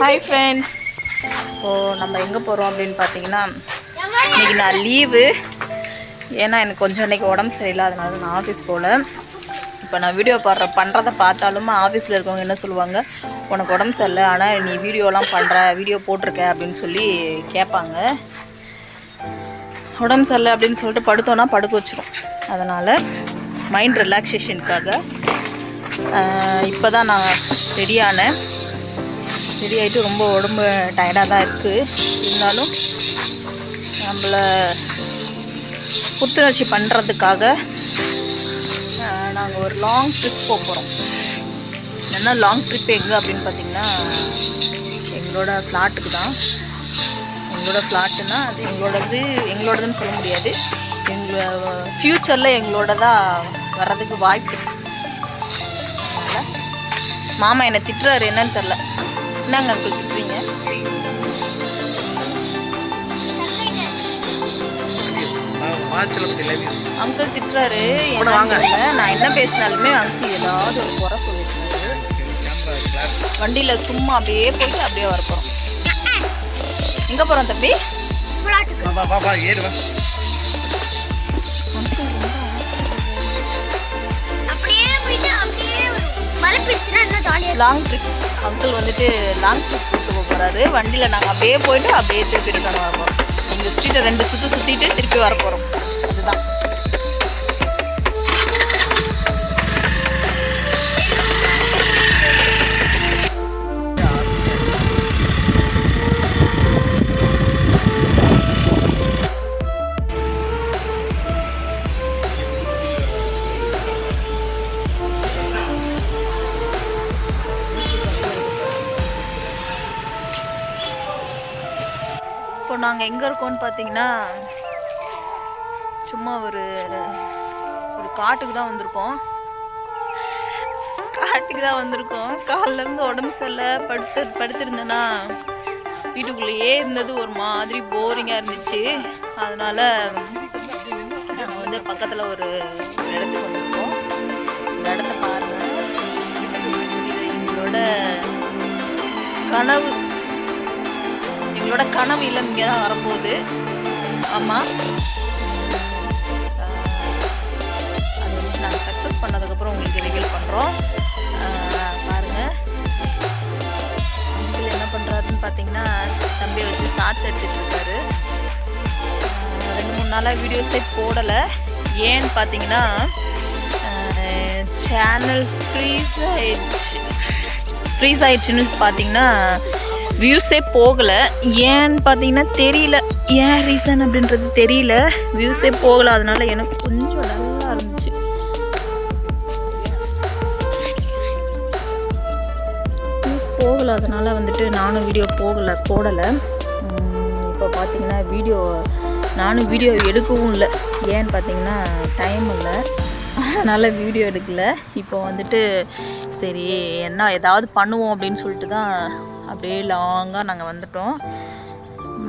Hi friends இப்போது நம்ம எங்கே போகிறோம் அப்படின்னு பார்த்தீங்கன்னா இன்றைக்கி நான் லீவு ஏன்னா எனக்கு கொஞ்சம் இன்றைக்கி உடம்பு சரியில்லை அதனால நான் ஆஃபீஸ் போகல இப்போ நான் வீடியோ பாடுற பண்ணுறதை பார்த்தாலும் ஆஃபீஸில் இருக்கவங்க என்ன சொல்லுவாங்க? உனக்கு உடம்பு சரியில்லை ஆனால் நீ வீடியோலாம் பண்ணுற வீடியோ போட்டிருக்க அப்படின்னு சொல்லி கேட்பாங்க. உடம்பு சரியில்லை அப்படின்னு சொல்லிட்டு படுத்தோன்னா படுக்க வச்சிரும். அதனால் மைண்ட் ரிலாக்ஸேஷனுக்காக இப்போ தான் நான் ரெடியானேன் ரெடி ஆகிட்டு ரொம்ப உடம்பு டயர்டாக தான் இருக்குது இருந்தாலும் நம்மளை புத்துணர்ச்சி பண்ணுறதுக்காக நாங்கள் ஒரு லாங் ட்ரிப் போக போகிறோம் என்ன லாங் ட்ரிப் எங்கே அப்படின்னு பார்த்தீங்கன்னா எங்களோட ஃப்ளாட்டுக்கு தான். எங்களோட ஃப்ளாட்டுனா அது எங்களோடது எங்களோடதுன்னு சொல்ல முடியாது. எங்களோட ஃப்யூச்சரில் எங்களோட தான் வர்றதுக்கு வாய்ப்பு. மாமா என்னை திட்டுறாரு என்னன்னு தெரில என்னங்க அங்கிள் திட்டுறீங்க அங்கிள் திட்டுறாரு. நான் என்ன பேசினாலுமே அங்கிள் ஏதாவது ஒரு குறை சொல்லிட்டுருக்காரு வண்டியில் சும்மா அப்படியே போயிட்டு அப்படியே வர போகிறோம் எங்கே போகிறோம் தம்பி? அப்படியே லாங் ட்ரிப் அங்கிள் வந்துட்டு லாங் ட்ரிப் கூட்டு போக போகிறாரு வண்டியில் நாங்கள் அப்படியே போயிட்டு அப்படியே திருப்பி ரிட்டர்ன் வர போகிறோம் ஸ்ட்ரீட்டை ரெண்டு சுற்று சுற்றிட்டு திருப்பி வர போகிறோம் நாங்கள் எங்கே இருக்கோம்னு பார்த்தீங்கன்னா சும்மா ஒரு ஒரு காட்டுக்கு தான் வந்திருக்கோம். காட்டுக்கு தான் வந்திருக்கோம். காலிலேருந்து உடம்பு சரியில்லை. படுத்து படுத்திருந்தேன்னா வீட்டுக்குள்ளேயே இருந்தது ஒரு மாதிரி போரிங்காக இருந்துச்சு. அதனால் நாங்கள் வந்து பக்கத்தில் ஒரு இடத்துக்கு வந்திருக்கோம். இந்த இடத்த பாருங்கள் இது எங்களோட கனவு. எங்களோட கனவு இல்லம் இங்கே தான் வரப்போகுது ஆமாம் அது வந்து நாங்கள் சக்ஸஸ் பண்ணதுக்கப்புறம் உங்களுக்கு ரிவீல் பண்ணுறோம் பாருங்கள் அங்கிள் என்ன பண்ணுறாருன்னு பார்த்தீங்கன்னா தம்பியை வச்சு ஷார்ட்ஸ் எடுத்துகிட்டு இருக்காரு. ரெண்டு மூணு நாளாக வீடியோஸே போடலை. ஏன்னு பார்த்தீங்கன்னா சேனல் ஃப்ரீஸ் ஆயிடுச்சு. ஃப்ரீஸ் ஆயிடுச்சுன்னு பார்த்தீங்கன்னா வியூஸே போகலை. ஏன்னு பார்த்தீங்கன்னா தெரியல. ஏன் ரீசன் அப்படின்றது தெரியல. வியூஸே போகலை. அதனால எனக்கு கொஞ்சம் நல்லா இருந்துச்சு. வியூஸ் போகலை. அதனால் வந்துட்டு நானும் வீடியோ போகலை போடலை. இப்போ பார்த்தீங்கன்னா வீடியோ நானும் வீடியோ எடுக்கவும் இல்லை. ஏன்னு பார்த்தீங்கன்னா டைம் இல்லை. அதனால் வீடியோ எடுக்கல. இப்போ வந்துட்டு சரி என்ன ஏதாவது பண்ணுவோம் அப்படின்னு சொல்லிட்டு தான் அப்படியே லாங்காக நாங்கள் வந்துட்டோம்.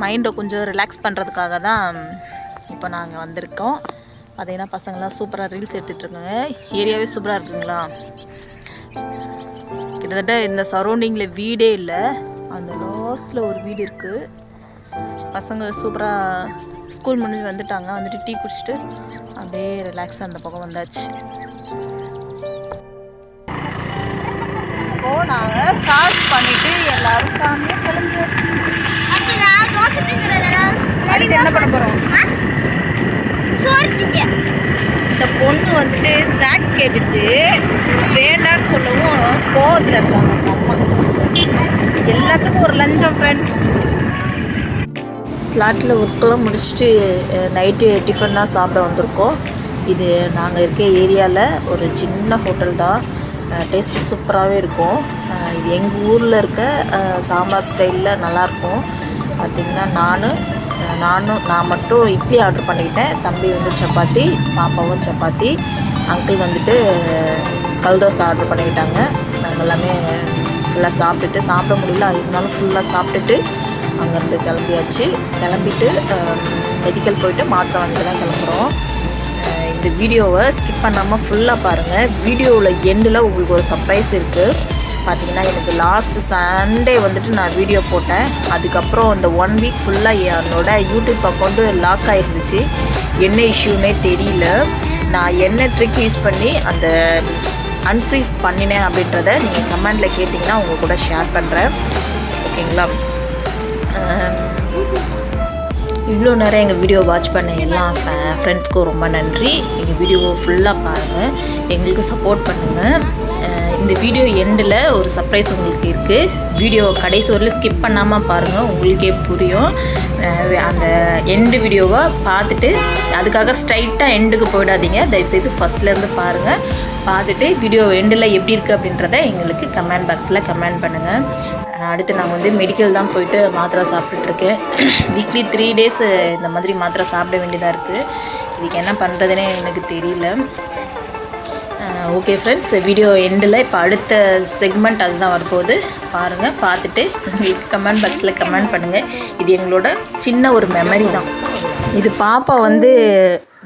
மைண்டை கொஞ்சம் ரிலாக்ஸ் பண்ணுறதுக்காக தான் இப்போ நாங்கள் வந்திருக்கோம். பார்த்தீங்கன்னா பசங்களாம் சூப்பராக ரீல்ஸ் எடுத்துகிட்ருக்காங்க ஏரியாவே சூப்பராக இருக்குங்களா? கிட்டத்தட்ட இந்த சரௌண்டிங்கில் வீடே இல்லை. அந்த லாஸ்டில் ஒரு வீடு இருக்குது பசங்க சூப்பராக ஸ்கூல் முடிஞ்சு வந்துட்டாங்க. வந்துட்டு டீ குடிச்சிட்டு அப்படியே ரிலாக்ஸாக அந்த பக்கம் வந்தாச்சு. இப்போது நாங்கள் சார்ஜ் பண்ணிவிட்டு என்ன பண்ண போகிறோம் சோறு திங்க இந்த பொண்ணு வந்துட்டு ஸ்நாக்ஸ் கேட்டுச்சு. வேண்டான்னு சொல்லவும் கோவத்தில் இருக்காங்க அம்மா. எல்லாத்துக்கும் ஒரு லஞ்சம் ஃப்ரெண்ட்ஸ் ஃப்ளாட்டில் ஒர்க்கெல்லாம் முடிச்சுட்டு நைட்டு டிஃபன் தான் சாப்பிட வந்திருக்கோம். இது நாங்கள் இருக்க ஏரியாவில் ஒரு சின்ன ஹோட்டல் தான். டேஸ்ட்டு சூப்பராகவே இருக்கும். இது எங்கள் ஊரில் இருக்க சாம்பார் ஸ்டைலில் நல்லாயிருக்கும் பார்த்திங்கன்னா நானும் நானும் நான் மட்டும் இட்லி ஆர்டர் பண்ணிக்கிட்டேன். தம்பி வந்து சப்பாத்தி பாப்பாவும் சப்பாத்தி அங்கிள் வந்துட்டு கல் தோசை ஆர்டர் பண்ணிக்கிட்டாங்க. நாங்கள் எல்லாமே ஃபுல்லாக சாப்பிட்டுட்டு சாப்பிட முடியல இருந்தாலும் ஃபுல்லாக சாப்பிட்டுட்டு அங்கேருந்து கிளம்பியாச்சு. கிளம்பிட்டு மெடிக்கல் போயிட்டு மாத்திரை வாங்கிட்டு தான் கிளம்புறோம். இந்த வீடியோவை ஸ்கிப் பண்ணாமல் ஃபுல்லாக பாருங்கள் வீடியோவில் எண்டில் உங்களுக்கு ஒரு சர்ப்ரைஸ் இருக்குது பார்த்தீங்கன்னா எனக்கு லாஸ்ட் சண்டே வந்துட்டு நான் வீடியோ போட்டேன். அதுக்கப்புறம் அந்த ஒன் வீக் ஃபுல்லாக என்னோட யூடியூப் அக்கௌண்ட்டு லாக் ஆகிருந்துச்சு என்ன இஷ்யூனே தெரியல. நான் என்ன ட்ரிக் யூஸ் பண்ணி அந்த அன்ஃப்ரீஸ் பண்ணினேன் அப்படின்றத நீங்கள் கமெண்டில் கேட்டிங்கன்னா உங்கள் கூட ஷேர் பண்ணுறேன் ஓகேங்களா இவ்வளோ நேரம் எங்கள் வீடியோ வாட்ச் பண்ண எல்லா ஃப்ரெண்ட்ஸ்க்கும் ரொம்ப நன்றி. எங்கள் வீடியோவை ஃபுல்லாக பாருங்கள் எங்களுக்கு சப்போர்ட் பண்ணுங்கள் இந்த வீடியோ எண்டில் ஒரு சர்ப்ரைஸ் உங்களுக்கு இருக்குது வீடியோ கடைசி வரல ஸ்கிப் பண்ணாமல் பாருங்கள் உங்களுக்கே புரியும். அந்த எண்டு வீடியோவை பார்த்துட்டு அதுக்காக ஸ்ட்ரைட்டாக எண்டுக்கு போயிடாதீங்க. தயவுசெய்து ஃபஸ்ட்லேருந்து பாருங்கள் பார்த்துட்டு வீடியோ எண்டில் எப்படி இருக்குது அப்படின்றத எங்களுக்கு கமெண்ட் பாக்ஸில் கமெண்ட் பண்ணுங்கள் அடுத்து நான் வந்து மெடிக்கல் தான் போயிட்டு மாத்திரை சாப்பிட்டுட்ருக்கேன். வீக்லி த்ரீ டேஸ் இந்த மாதிரி மாத்திரை சாப்பிட வேண்டியதாக இருக்குது இதுக்கு என்ன பண்ணுறதுனே எனக்கு தெரியல. ஓகே ஃப்ரெண்ட்ஸ் வீடியோ எண்டில் இப்போ அடுத்த செக்மெண்ட் அதுதான் வரப்போகுது. பாருங்கள் பார்த்துட்டு எங்களுக்கு கமெண்ட் பாக்ஸில் கமெண்ட் பண்ணுங்கள் இது எங்களோட சின்ன ஒரு மெமரி தான். இது பாப்பா வந்து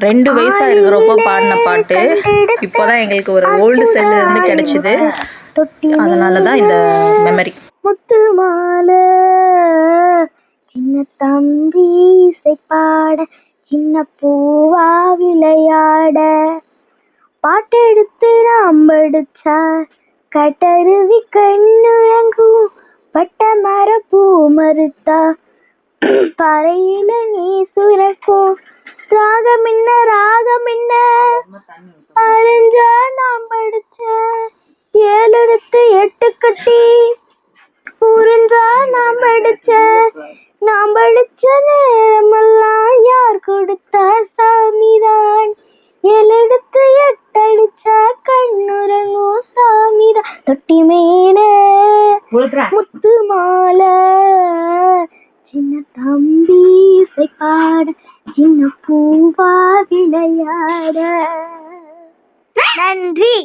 ரெண்டு வயசாக இருக்கிறப்போ பாடின பாட்டு. இப்போ தான் எங்களுக்கு ஒரு ஓல்டு செல்லு வந்து கிடச்சிது. அதனால தான் இந்த மெமரி முத்து மாலை சின்ன தம்பி இசைப்பாட பாட சின்ன பூவா விளையாட. பாட்டெடுத்து நாம் படிச்சா கட்டருவி கண்ணுறங்கும் பட்ட மர பூ மறுத்தா. பறையில நீ தம்பி இசை பாட இன்னும் பூவா விளையாட. நன்றி.